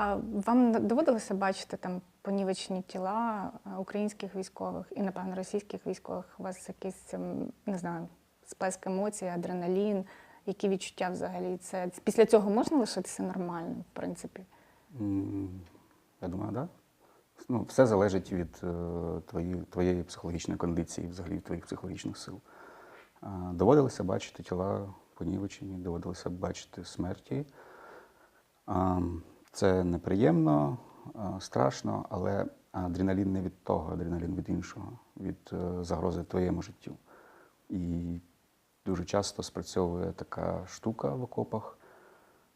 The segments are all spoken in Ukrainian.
А вам доводилося бачити там понівечені тіла е, українських військових і, напевно, російських військових? У вас якийсь, ем, не знаю, сплеск емоцій, адреналін, які відчуття взагалі? Це після цього можна лишитися нормальним, в принципі? Я думаю, так. Да. Ну, все залежить від е, твої, твоєї психологічної кондиції, взагалі твоїх психологічних сил. Доводилося бачити тіла понівечені, доводилося бачити смерті. Це неприємно, страшно, але адреналін не від того, адреналін від іншого, від е, загрози твоєму життю. І дуже часто спрацьовує така штука в окопах.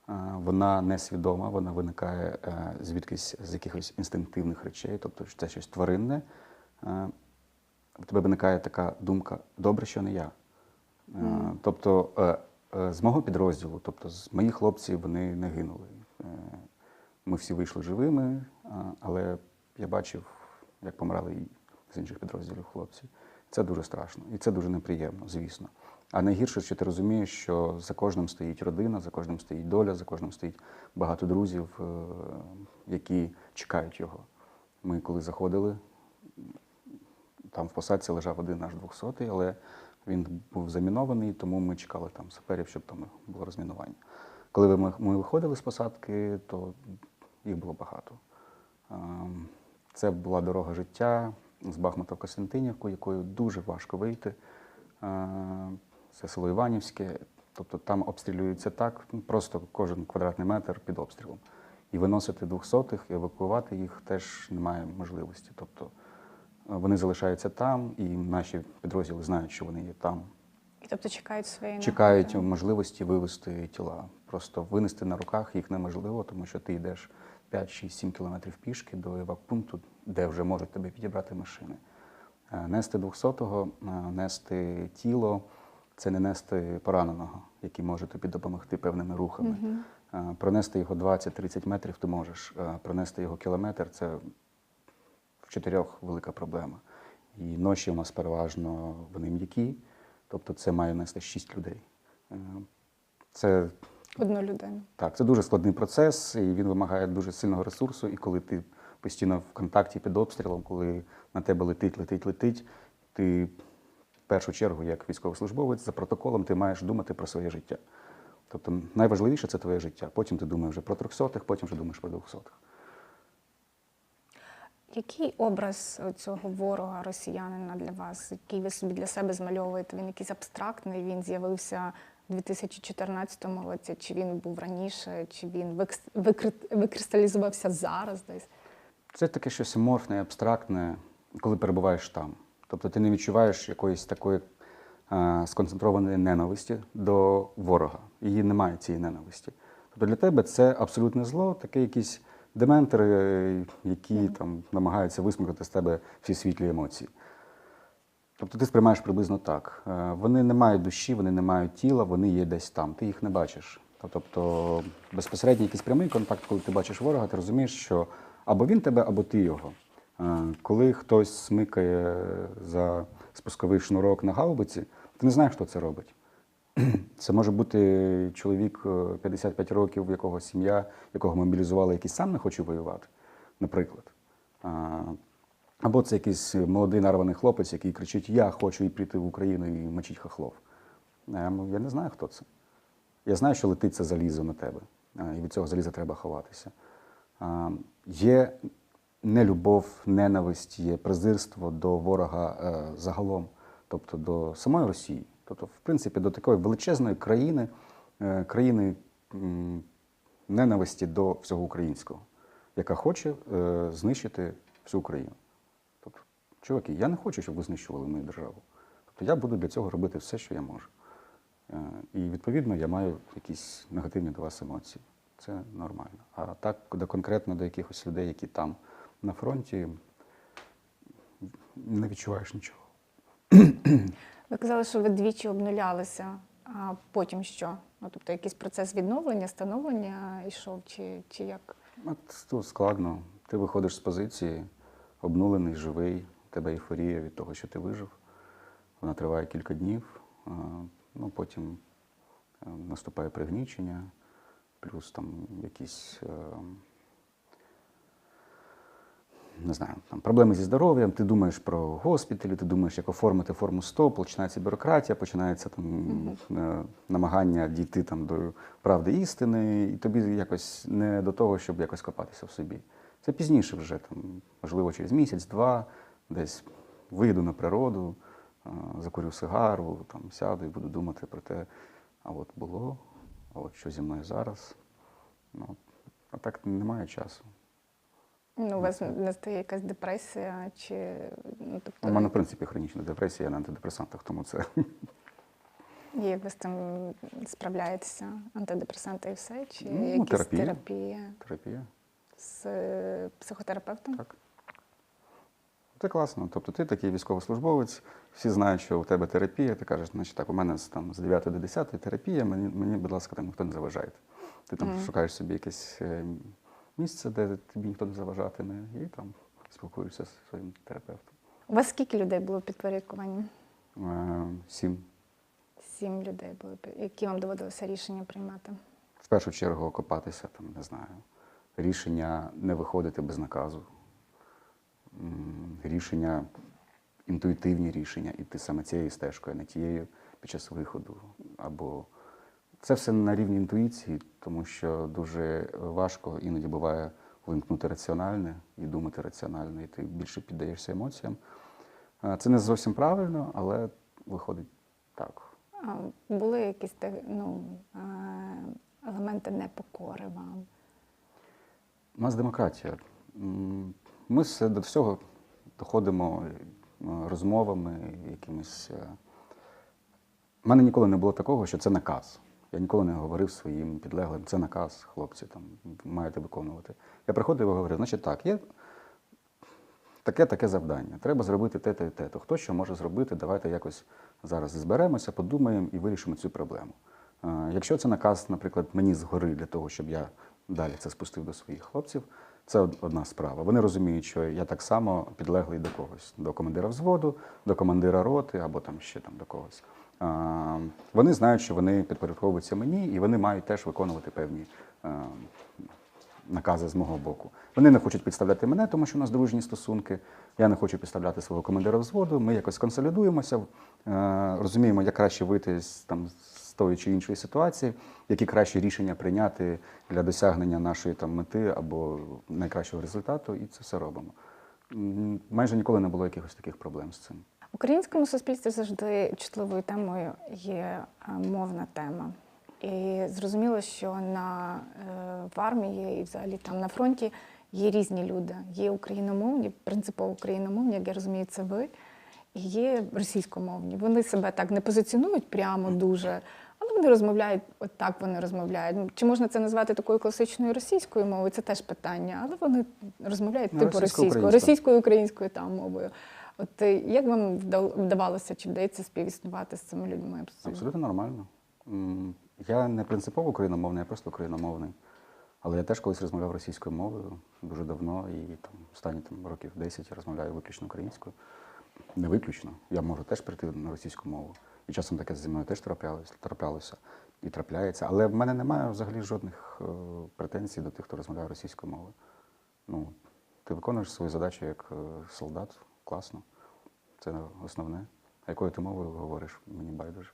Е, Вона несвідома, вона виникає е, звідкись з якихось інстинктивних речей, тобто це щось тваринне. Е, В тебе виникає така думка: добре, що не я. Е, Тобто е, е, з мого підрозділу, тобто з моїх хлопців, вони не гинули. Ми всі вийшли живими, але я бачив, як помирали і з інших підрозділів хлопці. Це дуже страшно і це дуже неприємно, звісно. А найгірше, що ти розумієш, що за кожним стоїть родина, за кожним стоїть доля, за кожним стоїть багато друзів, е, які чекають його. Ми коли заходили, там в посадці лежав один наш 200-й, але він був замінований, тому ми чекали там саперів, щоб там було розмінування. Коли ми виходили з посадки, то їх було багато. Ем, Це була дорога життя з Бахмута в Костянтинівку, якою дуже важко вийти. Е, Це село Іванівське. Тобто там обстрілюється так, просто кожен квадратний метр під обстрілом. І виносити двохсотих, і евакуювати їх теж немає можливості. Тобто е, вони залишаються там, і наші підрозділи знають, що вони є там. Тобто чекають своєї Чекають нагоди. можливості вивезти тіла. Просто винести на руках їх неможливо, тому що ти йдеш 5, 6, 7 кілометрів пішки до евакпункту, де вже можуть тебе підібрати машини. Е, Нести 200-го, е, нести тіло це не нести пораненого, який може тобі допомогти певними рухами. Е, Пронести його 20-30 метрів ти можеш. Пронести його кілометр це в чотирьох велика проблема. І ноші у нас переважно вони м'які, тобто це має нести 6 людей. Е, Це Одну людину. так, це дуже складний процес, і він вимагає дуже сильного ресурсу. І коли ти постійно в контакті під обстрілом, коли на тебе летить, летить, летить, ти в першу чергу, як військовослужбовець, за протоколом ти маєш думати про своє життя. Тобто найважливіше це твоє життя. Потім ти думаєш вже про трьохсотих, потім вже думаєш про двохсотих. Який образ цього ворога, росіянина для вас, який ви собі для себе змальовуєте? Він якийсь абстрактний, він з'явився у 2014 році, чи він був раніше, чи він викристалізувався зараз десь? Це таке щось аморфне, абстрактне, коли перебуваєш там. Тобто ти не відчуваєш якоїсь такої е, сконцентрованої ненависті до ворога. Її немає цієї ненависті. Тобто для тебе це абсолютне зло, таке якісь дементори, е, які там намагаються висмикнути з тебе всі світлі емоції. Тобто ти сприймаєш приблизно так. Е, Вони не мають душі, вони не мають тіла, вони є десь там. Ти їх не бачиш. Тобто безпосередньо якийсь прямий контакт, коли ти бачиш ворога, ти розумієш, що або він тебе, або ти його. Е, Коли хтось смикає за спусковий шнурок на гаубиці, ти не знаєш, хто це робить. Це може бути чоловік е, 55 років, в якого сім'я, якого мобілізували, який сам не хоче воювати, наприклад. Або це якийсь молодий нарваний хлопець, який кричить: Я хочу і прийти в Україну і мочить хохлов. Я, не знаю, хто це. Я знаю, що летить це залізо на тебе, і від цього заліза треба ховатися. Є нелюбов, ненависть, є презирство до ворога е, загалом, тобто до самої Росії. Тобто, в принципі, до такої величезної країни, е, країни ненависті до всього українського, яка хоче е, знищити всю Україну. Тобто, чуваки, я не хочу, щоб ви знищували мою державу. Тобто я буду для цього робити все, що я можу. Е, І відповідно я маю якісь негативні до вас емоції. Це нормально. А так, до конкретно до якихось людей, які там на фронті, не відчуваєш нічого. Ви казали, що ви двічі обнулялися, а потім що? Ну, тобто якийсь процес відновлення, становлення йшов, чи, чи як? От тут складно. Ти виходиш з позиції, обнулений, живий, у тебе ейфорія від того, що ти вижив. Вона триває кілька днів, ну, потім е, наступає пригнічення, плюс там якісь е, не знаю, там проблеми зі здоров'ям, ти думаєш про госпіталі, ти думаєш, як оформити форму 100, починається бюрократія, починається там е, намагання дійти там до правди істини, і тобі якось не до того, щоб якось копатися в собі. Це пізніше вже, там, можливо, через місяць-два, десь вийду на природу, е, закурю сигару, там, сяду і буду думати про те, а от було, а от що зі мною зараз. Ну, а так немає часу. Ну, у вас не стає якась депресія чи ну, тобто, У мене, в принципі, хронічна депресія я на антидепресантах, тому це як ви з цим справляєтеся? Антидепресанти і все? Чи Ну, якісь терапія. терапія терапія. з е, психотерапевтом? Так. Це класно. Тобто ти такий військовослужбовець, всі знають, що у тебе терапія, ти кажеш, значить так, у мене там, з 9 до 10 терапія, мені, мені, будь ласка, там ніхто не заважає. Ти там Мгм. шукаєш собі якесь е, місце, де тобі ніхто не заважатиме, і там спілкуєшся зі своїм терапевтом. У вас скільки людей було під порядкуванням? Е, Сім. Сім людей було. Які вам доводилося рішення приймати? В першу чергу окопатися, там, не знаю, рішення не виходити без наказу, рішення, інтуїтивні рішення, іти саме цією стежкою, а не тією під час виходу. Або це все на рівні інтуїції, тому що дуже важко іноді буває вимкнути раціональне і думати раціонально, і ти більше піддаєшся емоціям. Це не зовсім правильно, але виходить так. А були якісь ну, е, елементи непокори вам? У нас демократія. Ми все до всього доходимо е, розмовами, якимись. е. У мене ніколи не було такого, що це наказ. Я ніколи не говорив своїм підлеглим, це наказ, хлопці, там маєте виконувати. Я приходив і говорив, значить так, є таке таке завдання. Треба зробити те, те, те. То хто що може зробити, давайте якось зараз зберемося, подумаємо і вирішимо цю проблему. Якщо це наказ, наприклад, мені згори для того, щоб я далі це спустив до своїх хлопців, це одна справа. Вони розуміють, що я так само підлеглий до когось, до командира взводу, до командира роти або там ще там до когось. Вони знають, що вони підпорядковуються мені, і вони мають теж виконувати певні е, накази з мого боку. Вони не хочуть підставляти мене, тому що у нас дружні стосунки. Я не хочу підставляти свого командира взводу. Ми якось консолідуємося, е, розуміємо, як краще вийти з там з тої чи іншої ситуації, які кращі рішення прийняти для досягнення нашої там мети або найкращого результату, і це все робимо. Майже ніколи не було якихось таких проблем з цим. В українському суспільстві завжди чутливою темою є е, мовна тема. І зрозуміло, що на, е, в армії і взагалі там на фронті є різні люди. Є україномовні, принципово україномовні, як я розумію, це ви, і є російськомовні. Вони себе так не позиціонують прямо дуже, але вони розмовляють, от так вони розмовляють. Ну, Чи можна це назвати такою класичною російською мовою? Це теж питання, але вони розмовляють Ну, типу російською, російською українською там мовою. От е, як вам вдавалося чи вдається співіснувати з цими людьми? Абсолютно нормально. Я не принципово україномовний, я просто україномовний. Але я теж колись розмовляв російською мовою дуже давно, і там останні там, років 10 я розмовляю виключно українською. Не виключно. Я можу теж прийти на російську мову. І часом таке зі мною теж траплялося, траплялося і трапляється. Але в мене немає взагалі жодних е, претензій до тих, хто розмовляє російською мовою. Ну, ти виконуєш свою задачу як е, солдат, класно. Це основне. Якою ти мовою говориш, мені байдуже.